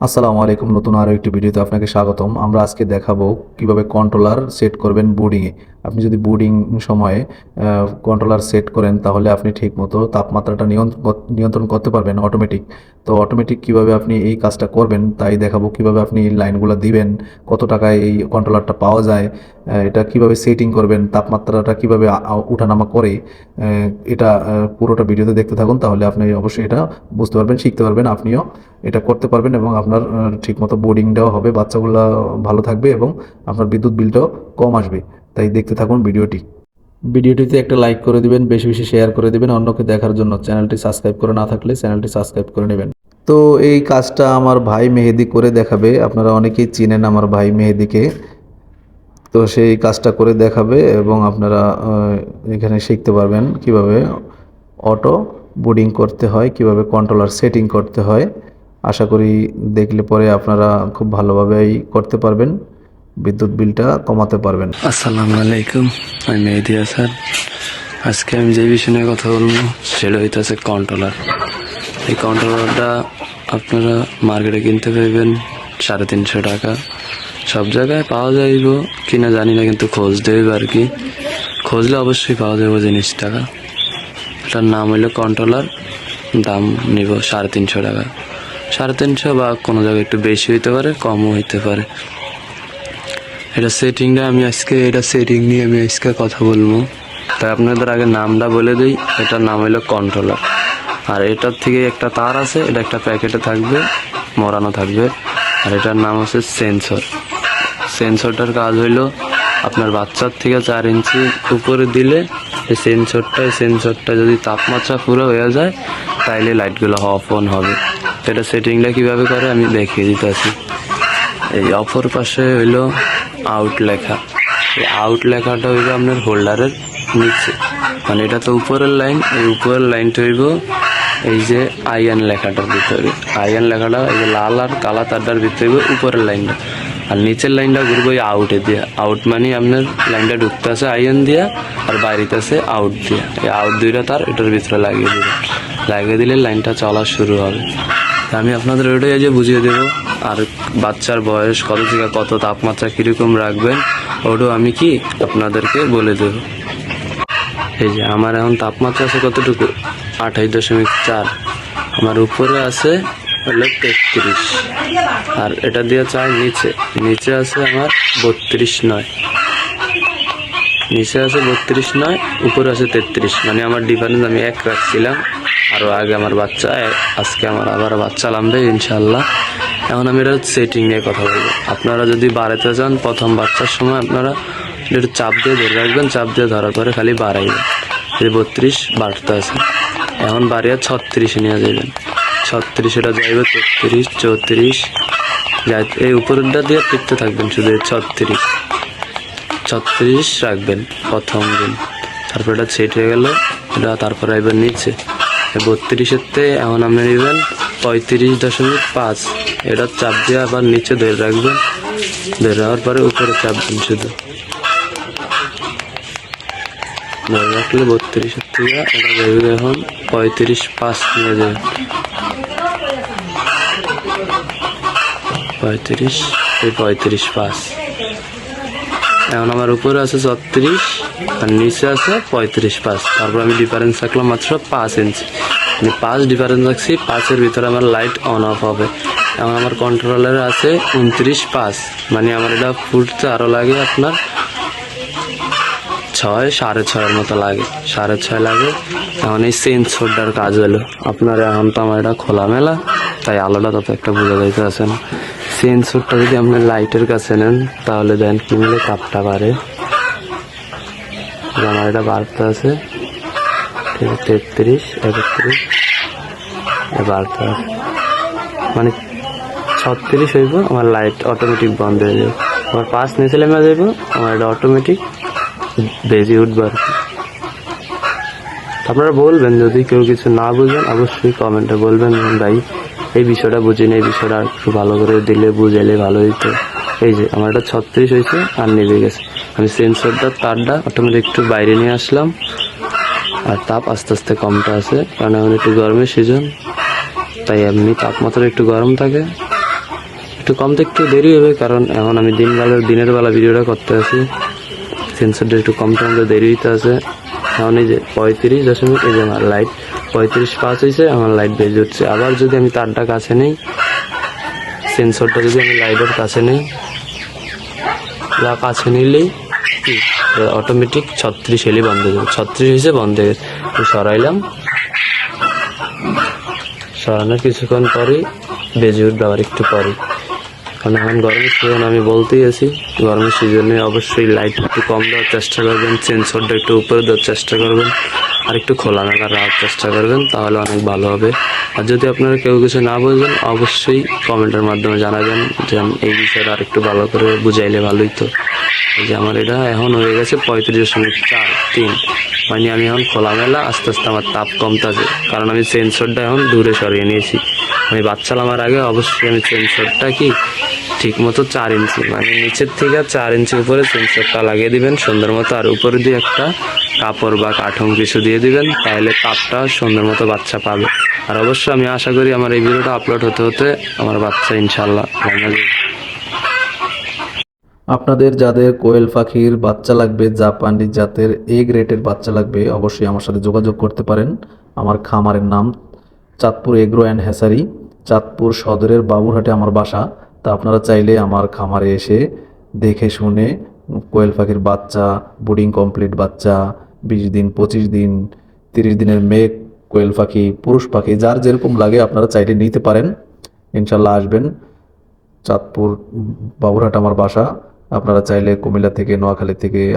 আসসালামু আলাইকুম। নতুন আরও একটি ভিডিওতে আপনাকে স্বাগতম। আমরা আজকে দেখাবো কীভাবে কন্ট্রোলার সেট করবেন বোর্ডিংয়ে আপনি যদি বোর্ডিং সময়ে কন্ট্রোলার সেট করেন তাহলে আপনি ঠিকমতো তাপমাত্রাটা নিয়ন্ত্রণ করতে পারবেন অটোমেটিক তো অটোমেটিক কীভাবে আপনি এই কাজটা করবেন তাই দেখাবো কীভাবে আপনি লাইনগুলো দিবেন, কত টাকায় এই কন্ট্রোলারটা পাওয়া যায় এটা কীভাবে সেটিং করবেন, তাপমাত্রাটা কীভাবে উঠানামা করে এটা পুরোটা ভিডিওতে দেখতে থাকুন তাহলে আপনি অবশ্যই এটা বুঝতে পারবেন, শিখতে পারবেন, আপনিও এটা করতে পারবেন এবং আপনার ঠিকমতো বোর্ডিংটাও হবে, বাচ্চাগুলো ভালো থাকবে এবং আপনার বিদ্যুৎ বিলটাও কম আসবে, তাই দেখতে থাকুন ভিডিওটি। ভিডিওটিতে একটা লাইক করে দিবেন, বেশি বেশি শেয়ার করে দিবেন, অন্যকে দেখার জন্য চ্যানেলটি সাবস্ক্রাইব করে না থাকলে চ্যানেলটি সাবস্ক্রাইব করে নেবেন। তো এই কাজটা আমার ভাই মেহেদি করে দেখাবে। আপনারা অনেকেই চিনেন আমার ভাই মেহেদিকে। তো সেই কাজটা করে দেখাবে এবং আপনারা এখানে শিখতে পারবেন কীভাবে অটো বোর্ডিং করতে হয়, কীভাবে কন্ট্রোলার সেটিং করতে হয়। আশা করি দেখলে পরে আপনারা খুব ভালোভাবেই করতে পারবেন, বিদ্যুৎ বিলটা কমাতে পারবেন। আসসালামু আলাইকুম, আমি মেহেদি হাসান আজকে আমি যে বিষয় নিয়ে কথা বলব, সেটা হইতেছে কন্ট্রোলার এই কন্ট্রোলারটা আপনারা মার্কেটে কিনতে পাইবেন সাড়ে তিনশো টাকা। সব জায়গায় পাওয়া যাইব, কিনা জানি না, কিন্তু খোঁজ দেবে আর কি। খুঁজলে অবশ্যই পাওয়া যাবে জিনিসটা। এটার নাম হইল কন্ট্রোলার দাম নিব সাড়ে তিনশো টাকা। সাড়ে তিনশো বা কোনো জায়গায় একটু বেশি হইতে পারে, কমও হইতে পারে। এটা সেটিংটা আমি আজকে, এটা সেটিং নিয়ে আমি আজকে কথা বলব। তাই আপনাদের আগে নামটা বলে দিই, এটার নাম হইল কন্ট্রোলার আর এটার থেকে একটা তার আছে, এটা একটা প্যাকেটে থাকবে, মরানো থাকবে। আর এটার নাম হচ্ছে সেন্সর। সেন্সরটার কাজ হইল আপনার বাচ্চার থেকে চার ইঞ্চি উপরে দিলে এই সেন্সরটা এই সেন্সরটা যদি তাপমাত্রা পুরো হয়ে যায়, তাইলে লাইটগুলো অফ অন হবে। এটা সেটিংটা কীভাবে করে আমি দেখিয়ে দিতেছি। এই অপর পাশে হইল আউট লেখা। এই আউট লেখাটা হইব আপনার হোল্ডারের নিচে। মানে এটা তো উপরের লাইন, এই উপরের লাইনটা হইব এই যে আইএন লেখাটার ভিতরে। আইএন লেখাটা এই যে লাল আর কালা তারটার ভিতরে উপরের লাইনটা। আর নিচের লাইনটা ঘুরবো আউটে দিয়ে। আউট মানে আপনার লাইনটা ঢুকতে আছে আইএন দিয়া আর বাইরেতে আছে আউট দিয়া। এই আউট দুইটা তার, এটার ভিতরে লাগিয়ে দিবেন লাগিয়ে দিলে লাইনটা চলা শুরু হবে। আমি আপনাদের ওইটাই যে বুঝিয়ে দেবো। আর বাচ্চার বয়স কত থেকে কত তাপমাত্রা কীরকম রাখবেন, ওটাও আমি কি আপনাদেরকে বলে দেব। এই যে আমার এখন তাপমাত্রা আছে কতটুকু? আঠাশ দশমিক চার। আমার উপরে আছে হলো তেত্রিশ। আর এটা দিয়ে চাই নিচে। নিচে আছে আমার বত্রিশ নয়। নিচে আছে বত্রিশ নয়, উপরে আছে তেত্রিশ। মানে আমার ডিফারেন্স আমি এক রাখছিলাম। আরও আগে আমার বাচ্চা, আজকে আমার আবার বাচ্চা নামবে ইনশাল্লাহ এখন আমি এটা সেটিং নিয়ে কথা বলব। আপনারা যদি বাড়াতে চান প্রথম বাচ্চার সময় আপনারা একটু চাপ দিয়ে ধরে রাখবেন, চাপ দিয়ে ধরার পরে খালি বাড়াইবেন। বত্রিশ বাড়তে আছে। এখন বাড়িয়ে ছত্রিশে নিয়ে যাবেন ছত্রিশ এটা যাইবে, তেত্রিশ, চৌত্রিশ। যাই, এই উপরেরটা দিয়ে টিকতে থাকবেন, শুধু ছত্রিশ। ছত্রিশ রাখবেন প্রথম দিন। তারপর এটা সেট হয়ে গেল, এটা তারপরে এবার নিচে। বত্রিশের তে এখন আপনি নেবেন পঁয়ত্রিশ দশমিক পাঁচ। এটা চাপ দিয়ে আবার নিচে ধরে রাখবেন। ধরে রাখার পরে উপরে চাপ চাপবেন শুধু। ধরে রাখলে বত্রিশের থেকে এটা যাবে এখন পঁয়ত্রিশ পাঁচ নিয়ে যাবে। পঁয়ত্রিশ, এই পঁয়ত্রিশ পাঁচ। এখন আমার উপরে আছে ছত্রিশ, আর নিচে আছে পঁয়ত্রিশ পাঁচ। তারপর আমি ডিফারেন্স রাখলাম মাত্র পাঁচ ইঞ্চি মানে পাঁচ ডিফারেন্স রাখছি, পাঁচের ভিতরে আমার লাইট অন অফ হবে। এখন আমার কন্ট্রোলার আছে উনত্রিশ পাঁচ। মানে আমার এটা ফুটতে আরও লাগে আপনার ছয়, সাড়ে ছয়ের মতো লাগে। সাড়ে ছয় লাগে। এখন এই সেন্সরটার কাজ হলো। আপনার এখন তো আমার এটা খোলামেলা, তাই আলোটা তত একটা বোঝা যাইতে আছে না সেন্সরটা যদি আপনি লাইটের কাছে নেন, তাহলে দেন কিনলে কাপটা বাড়ে। আমার এটা বাড়তে আছে। তেত্রিশ, একত্রিশ বাড়তে আছে। মানে ছত্রিশ হইব, আমার লাইট অটোমেটিক বন্ধ হয়ে যাবে। আমার পাঁচ নেমে যাইব আমার এটা অটোমেটিক বেজে উঠবে আর আপনারা বলবেন, যদি কেউ কিছু না বুঝেন, অবশ্যই কমেন্টে বলবেন ভাই, এই বিষয়টা বুঝিনি এই বিষয়টা একটু ভালো করে দিলে বুঝাইলে ভালো হইতো। এই যে, আমার এটা ছত্রিশ হয়েছে, আর নেমে গেছে। আমি সেন্সরটা, তারটা অটোমেটিক একটু বাইরে নিয়ে আসলাম, আর তাপ আস্তে আস্তে কমটা আছে, কারণ এখন একটু গরমের সিজন তাই এমনি তাপমাত্রা একটু গরম থাকে। একটু কমতে একটু দেরি হবে, কারণ এখন আমি দিন বেলার দিনের বেলা ভিডিওটা করতে আছি। সেন্সরটা একটু কম কমতে দেরি হইতে আছে। এখন এই যে পঁয়ত্রিশ দশমিক, এই যে আমার লাইট পঁয়ত্রিশ পাঁচ হয়েছে আমার লাইট বেজে উঠছে আবার যদি আমি তারটা কাছে নেই সেন্সরটা যদি আমি লাইটের কাছে নেই, বা কাছে নিলেই অটোমেটিক ছত্রিশ এলে বন্ধ হয়ে যাবে। ছত্রিশ হয়েছে বন্ধ হয়ে গেছে। সরাইলাম। সরানোর কিছুক্ষণ পরেই বেজে উঠবে আবার একটু পরে কারণ এখন গরমের সিজন আমি বলতেই আছি, গরমের সিজনে অবশ্যই লাইট একটু কম দেওয়ার চেষ্টা করবেন সেন্সরটা একটু উপরে দেওয়ার চেষ্টা করবেন। আর একটু খোলামেলা রাখার চেষ্টা করবেন, তাহলে অনেক ভালো হবে। আর যদি আপনারা কেউ কিছু না বোঝেন, অবশ্যই কমেন্টের মাধ্যমে জানাবেন যে এই বিষয়টা আর একটু ভালো করে বুঝাইলে ভালোই তো। যে আমার এটা এখন হয়ে গেছে পঁয়ত্রিশ দশমিক চার, তিন। মানে আমি এখন খোলামেলা, আস্তে আস্তে আমার তাপ কমতেছে। কারণ আমি সেন্সরটা এখন দূরে সরিয়ে নিয়েছি। আমি বাচ্চা নামার আগে অবশ্যই আমি সেন্সরটা কি ঠিক মতো চার ইঞ্চি মানে নিচের থেকে চার ইঞ্চি উপরে সেন্সরটা লাগিয়ে দিবেন। সুন্দর মতো আর উপরে দিয়ে একটা কাপড় বা কাঠন কিছু দিয়ে দিবেন, তাহলে তাপটা সুন্দর মতো বাচ্চা পাবে। আর অবশ্যই আমি আশা করি আমার এই ভিডিওটা আপলোড হতে হতে আমার বাচ্চা ইনশাল্লাহ আপনাদের যাদের কোয়েল পাখির বাচ্চা লাগবে, জাপানি জাতের এ গ্রেটের বাচ্চা লাগবে, অবশ্যই আমার সাথে যোগাযোগ করতে পারেন। আমার খামারের নাম Chandpur agro and hatchery, Chandpur সদরের বাবুরহাটে আমার বাসা। তা আপনারা চাইলে আমার খামারে এসে দেখে শুনে কোয়েল পাখির বাচ্চা বুডিং কমপ্লিট বাচ্চা বিশ দিন, পঁচিশ দিন, তিরিশ দিনের মেঘ, কোয়েল পাখি, পুরুষ পাখি, যার যেরকম লাগে আপনারা চাইলে নিতে পারেন। ইনশাল্লাহ আসবেন। চাঁদপুর বাবুরহাট আমার বাসা। আপনারা চাইলে কুমিল্লা থেকে, নোয়াখালী থেকে